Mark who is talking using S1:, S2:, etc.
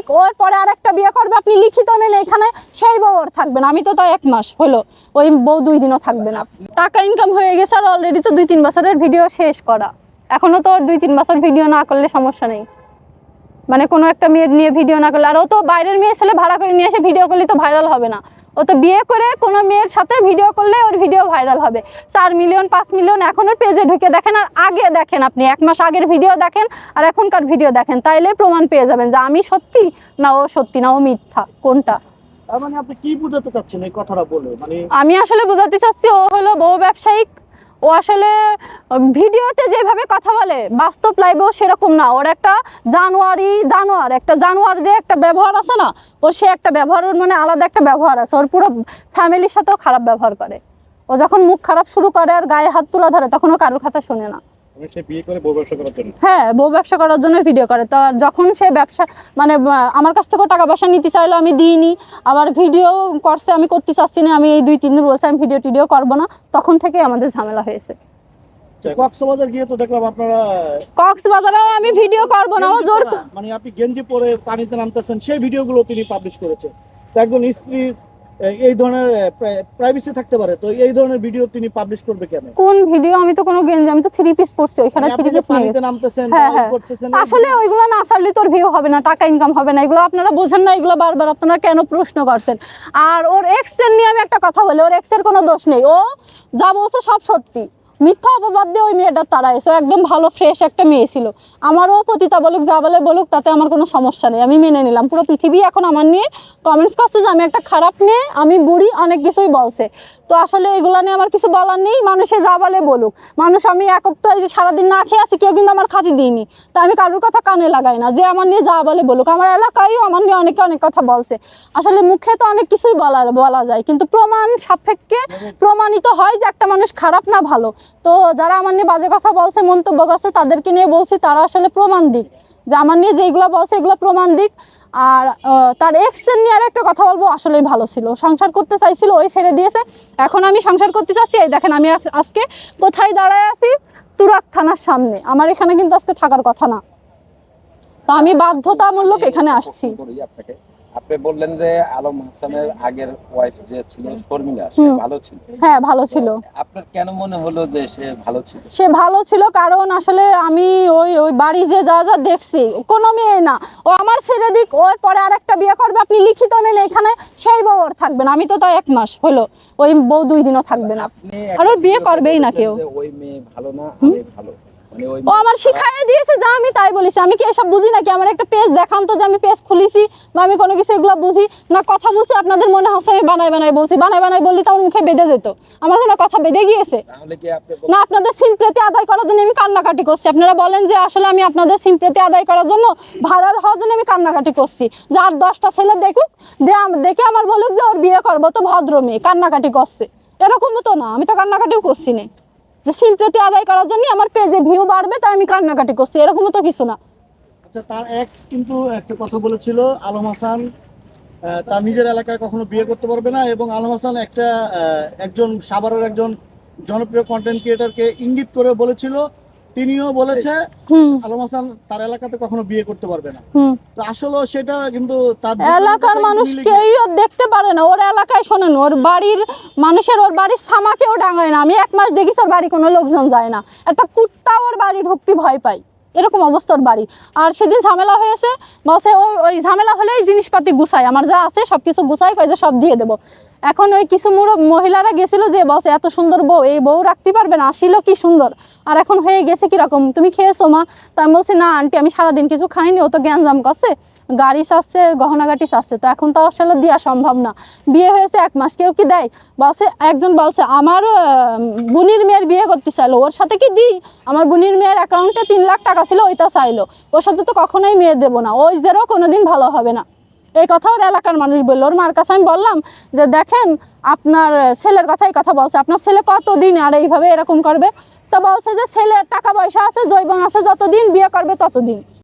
S1: দিক ওর পরে আর একটা বিয়ে করবে, আপনি লিখিত নেন এখানে সেই বউ ওর থাকবে না। আমি তো তাই এক মাস হলো, ওই বউ দুই দিনও থাকবে না। টাকা ইনকাম হয়ে গেছে আর অলরেডি তো দুই তিন বছরের ভিডিও শেষ করা। এখনও তো দুই তিন বছর ভিডিও না করলে সমস্যা নেই। মানে কোনো একটা মেয়ের নিয়ে ভিডিও না করলে, আর ও তো বাইরের মেয়ে ছেলে ভাড়া করে নিয়ে এসে ভিডিও করলে তো ভাইরাল হবে না। ও তো বিয়ে করে কোনো মেয়ের সাথে ভিডিও করলে ওর ভিডিও ভাইরাল হবে। চার মিলিয়ন পাঁচ মিলিয়ন এখন ওর পেজে ঢুকে দেখেন আর আগে দেখেন আপনি এক মাস আগের ভিডিও দেখেন আর এখনকার ভিডিও দেখেন তাইলে প্রমাণ পেয়ে যাবেন যে আমি সত্যি না ও সত্যি না ও মিথ্যা কোনটা?
S2: মানে আপনি কি বোঝাতে চাচ্ছেন এই কথাটা বলে? মানে
S1: আমি আসলে বোঝাতে চাচ্ছি ও হলো বউ ব্যবসায়িক ও আসলে ভিডিওতে যেভাবে কথা বলে, বাস্তব লাইভেও সেরকম না। ওর একটা জানুয়ারি, জানোয়ার, একটা জানোয়ার যে একটা ব্যবহার আছে না, ও সে একটা ব্যবহার, ওর মানে আলাদা একটা ব্যবহার আছে। ওর পুরো ফ্যামিলির সাথেও খারাপ ব্যবহার করে। ও যখন মুখ খারাপ শুরু করে আর গায়ে হাত তুলা ধরে, তখন ও কারোর কথা শোনে না।
S2: জন্য?
S1: হ্যাঁ বউ ব্যবসা করার জন্য ভিডিও করে। তো যখন সে ব্যবসা মানে আমার কাছ থেকেও টাকা পয়সা নিতে চাইলো আমি দিইনি। আবার ভিডিও করছে আমি করতে চাচ্ছি না আমি এই দুই তিন দিন বলছি আমি ভিডিও টিডিও করব না। তখন থেকে আমাদের ঝামেলা হয়েছে।
S2: কক্সবাজার গিয়ে তো দেখলাম আপনারা
S1: কক্সবাজারেও আমি ভিডিও করব না ও জোর
S2: মানে আপনি গেঞ্জি পরে পানিতে নামতেছেন সেই ভিডিওগুলো তিনি পাবলিশ করেছেন। তো একজন স্ত্রী এই ধরনের প্রাইভেসি থাকতে পারে। তো এই ধরনের ভিডিও তিনি পাবলিশ করবে কেন?
S1: কোন ভিডিও আমি তো কোনো গেঞ্জি আমি তো থ্রি পিস পরছি ওইখানে
S2: মানে
S1: থ্রি পিস
S2: পানিতে নামতেছেন
S1: হ্যাঁ, হ্যাঁ।
S2: করতেছেন
S1: আসলে ওইগুলো না ছাড়লে তোর ভিউ হবে না টাকা ইনকাম হবে না। এগুলো আপনারা বোঝেন না এগুলো বারবার আপনারা কেন প্রশ্ন করছেন। আর ওর এক্সের নিয়ে আমি একটা কথা বলি ওর এক্সের কোনো দোষ নেই। ও যা বলছে সব সত্যি। মিথ্যা অপবাদ দিয়ে ওই মেয়েটার তারা এসো একদম ভালো ফ্রেশ একটা মেয়ে ছিল। আমারও পতিতা বলুক, যা বলে বলুক, তাতে আমার কোনো সমস্যা নেই। আমি মেনে নিলাম। পুরো পৃথিবী এখন আমার নিয়ে কমেন্টস করছে যে, আমি একটা খারাপ মেয়ে, আমি বুড়ি, অনেক কিছুই বলছে। তো আসলে এগুলো নিয়ে আমার কিছু বলার নেই, মানুষে যা বলে বলুক। মানুষ আমি এই যে সারাদিন না খেয়ে আছি, কেউ কিন্তু আমার খাতি দিইনি। তা আমি কারোর কথা কানে লাগাই না, যে আমার নিয়ে যা বলে বলুক। আমার এলাকায়ও আমার নিয়ে অনেকে অনেক কথা বলছে। আসলে মুখে তো অনেক কিছুই বলা বলা যায়, কিন্তু প্রমাণ সাপেক্ষে প্রমাণিত হয় যে একটা মানুষ খারাপ না ভালো। তো যারা আমার নিয়ে বাজে কথা বলছে, মন্তব্য করছে, তাদেরকে নিয়ে বলছি, তারা আসলে প্রমাণ দিক। যে আমার নিয়ে যেগুলো বলছে, এগুলো প্রমাণ দিক। আর তার এক্সের নিয়ে আর একটা কথা বলব, আসলেই ভালো ছিল। সংসার করতে চাইছিল, ওই ছেড়ে দিয়েছে। এখন আমি সংসার করতে চাচ্ছি, এই দেখেন আমি আজকে কোথায় দাঁড়ায় আছি? তুরাক থানার সামনে। আমার এখানে কিন্তু আজকে থাকার কথা না। তো আমি বাধ্যতামূলক এখানে আসছি।
S3: আপনি বললেন যে আলম হাসানের আগের ওয়াইফ যে ছিল শর্মিলা সে ভালো ছিল।
S1: হ্যাঁ ভালো ছিল।
S3: আপনার কেন মনে হলো যে সে ভালো ছিল?
S1: সে ভালো ছিল কারণ আসলে আমি ওই ওই বাড়ি যে যা যা দেখছি কোনো মেয়ে না। ও আমার ছেড়ে দিক ওর পরে আরেকটা বিয়ে করবে আপনি লিখিত নেন এখানে সেই বউ ওর থাকবে না আমি তো তাই এক মাস হলো ওই বউ দুই দিনও থাকবে না।
S3: আপনি
S1: আর ওর বিয়ে করবেই না কেউ।
S3: ওই মেয়ে ভালো না আমি ভালো।
S1: ও আমার। দিয়েছে যা আমি তাই বলেছি। আমি কি এসব বুঝি নাকি? আমার একটা পেজ দেখান তো যে আমি পেজ খুলেছি বা আমি কোনো কিছু এগুলো বুঝি। না কথা বলছি আপনাদের মনে হচ্ছে আমি বানাই বানাই বলছি। বানাই বানাই বললি তো আমার মুখে বেঁধে যেত। আমার কথা বেঁধে গিয়েছে। না আপনাদের সিম্প্রেতি আদায় করার জন্য আমি কান্নাকাটি করছি। আপনারা বলেন যে আসলে আমি আপনাদের সিম্প্রেতি আদায় করার জন্য ভাইরাল হওয়ার জন্য আমি কান্নাকাটি করছি। যে আর দশটা ছেলে দেখুক দেখে আমার বলুক যে ওর বিয়ে করব তো ভদ্র মেয়ে কান্নাকাটি করছে। এরকমও তো না আমি তো কান্নাকাটিও করছি না। যে প্রতি আদায় করার জন্য আমার পেজে ভিউ বাড়বে, তাই আমি কান্নাকাটি করছি এরকমও তো কিছু না।
S2: আচ্ছা তার এক্স কিন্তু একটা কথা বলেছিল, আলম হাসান তার নিজের এলাকায় কখনো বিয়ে করতে পারবে না এবং আলম হাসান একটা একজন সাভারের একজন জনপ্রিয় কন্টেন্ট ক্রিয়েটারকে ইঙ্গিত করে বলেছিল তিনিও বলেছে আলম হাসান তার এলাকাতে কখনো বিয়ে করতে পারবে না। তো আসলে সেটা কিন্তু তার
S1: এলাকার মানুষ কেউই ওর দেখতে পারে না। ওর এলাকায় শোনেন ওর বাড়ির মানুষের ওর বাড়ির সামাকেও ডাঙায় না। আমি এক মাস দেখিস ওর বাড়ি কোনো লোকজন যায় না। একটা কুত্তা ওর বাড়ি ঢুকতে ভয় পাই এরকম অবস্থা ওর বাড়ি। আর সেদিন ঝামেলা হয়েছে বলছে ওর ওই ঝামেলা হলেই জিনিসপাতি গুছাই আমার যা আছে সব কিছু গুছাই কয় যে সব দিয়ে দেবো। এখন ওই কিছু মুরো মহিলারা গেছিল যে বলছে এত সুন্দর বউ, এই বউ রাখতে পারবে না, আসিল কি সুন্দর? আর এখন হয়ে গেছে কীরকম? তুমি খেয়েছো, মা? তা আমি বলছি, না, আন্টি, আমি সারাদিন কিছু খাইনি, ও তো গ্যাঞ্জাম করছে, গাড়ি চাচ্ছে, গহনাগাটি চাচ্ছে, তো এখন তো আসলে দেওয়া সম্ভব না। বিয়ে হয়েছে এক মাস, কেউ কি দেয়? বলছে, একজন বলছে, আমার বুনির মেয়ের বিয়ে করতে চাইলো, ওর সাথে কি দিই? আমার বুনির মেয়ের অ্যাকাউন্টে তিন লাখ টাকা ছিল, ওইটা চাইলো, ওর সাথে তো কখনোই মেয়ে দেবো না, ওই জেরও কোনোদিন ভালো হবে না। এই কথা ওর এলাকার মানুষ বলল। ওর মার কাছে আমি বললাম যে, দেখেন, আপনার ছেলের কথা এই কথা বলছে। আপনার ছেলে কতদিন আর এইভাবে এরকম করবে? তো বলছে যে, ছেলের টাকা পয়সা আছে, জৈবন আছে, যতদিন বিয়ে করবে ততদিন।